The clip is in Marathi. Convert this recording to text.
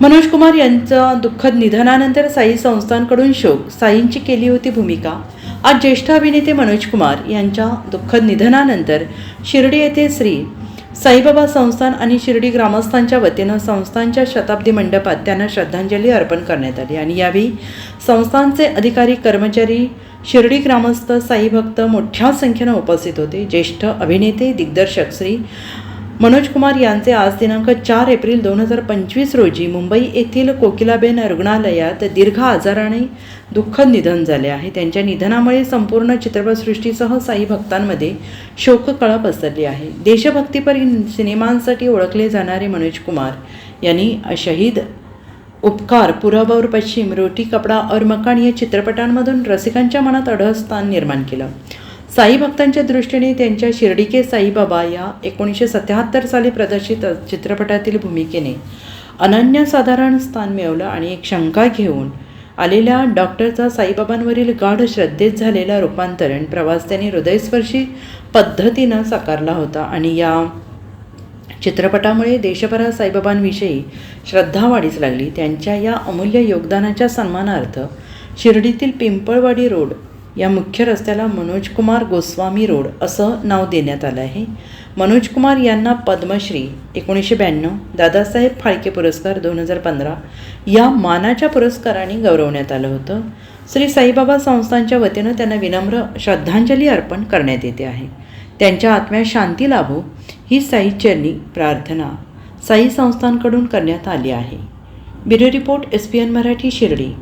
मनोज कुमार यांचं दुःखद निधनानंतर साई संस्थांकडून शोक. साईंची केली होती भूमिका. आज ज्येष्ठ अभिनेते मनोज कुमार यांच्या दुःखद निधनानंतर शिर्डी येथे श्री साईबाबा संस्थान आणि शिर्डी ग्रामस्थांच्या वतीनं संस्थांच्या शताब्दी मंडपात त्यांना श्रद्धांजली अर्पण करण्यात आली आणि यावेळी संस्थांचे अधिकारी कर्मचारी शिर्डी ग्रामस्थ साई भक्त मोठ्या संख्येनं उपस्थित होते. ज्येष्ठ अभिनेते दिग्दर्शक श्री मनोज कुमार यांचे आज दिनांक चार एप्रिल दोन हजार पंचवीस रोजी मुंबई येथील कोकिलाबेन रुग्णालयात दीर्घ आजाराने दुःखद निधन झाले आहे. त्यांच्या निधनामुळे संपूर्ण चित्रपटसृष्टीसह साई भक्तांमध्ये शोककळा पसरली आहे. देशभक्तीपर सिनेमांसाठी ओळखले जाणारे मनोज कुमार यांनी शहीद उपकार पुरब और पश्चिम रोटी कपडा और मकान या चित्रपटांमधून रसिकांच्या मनात अढळ स्थान निर्माण केलं. साई भक्तांच्या दृष्टीने त्यांच्या शिर्डीके साईबाबा या एकोणीसशे सत्याहत्तर साली प्रदर्शित चित्रपटातील भूमिकेने अनन्यसाधारण स्थान मिळवलं आणि एक शंका घेऊन आलेल्या डॉक्टरचा साईबाबांवरील गाढ श्रद्धेत झालेला रूपांतरण प्रवास त्यांनी हृदयस्पर्शी पद्धतीनं साकारला होता आणि या चित्रपटामुळे देशभरात साईबाबांविषयी श्रद्धा वाढीस लागली. त्यांच्या या अमूल्य योगदानाच्या सन्मानार्थ शिर्डीतील पिंपळवाडी रोड या मुख्य रस्त्याला मनोजकुमार गोस्वामी रोड असं नाव देण्यात आलं आहे. मनोजकुमार यांना पद्मश्री एकोणीसशे ब्याण्णव दादासाहेब फाळके पुरस्कार दोन हजार पंधरा या मानाच्या पुरस्काराने गौरवण्यात आलं होतं. श्री साईबाबा संस्थांच्या वतीनं त्यांना विनम्र श्रद्धांजली अर्पण करण्यात येते आहे. त्यांच्या आत्म्या शांती लाभो ही साईचरणी प्रार्थना साई संस्थांकडून करण्यात आली आहे. Bureau report S P N Marathi Shirdi.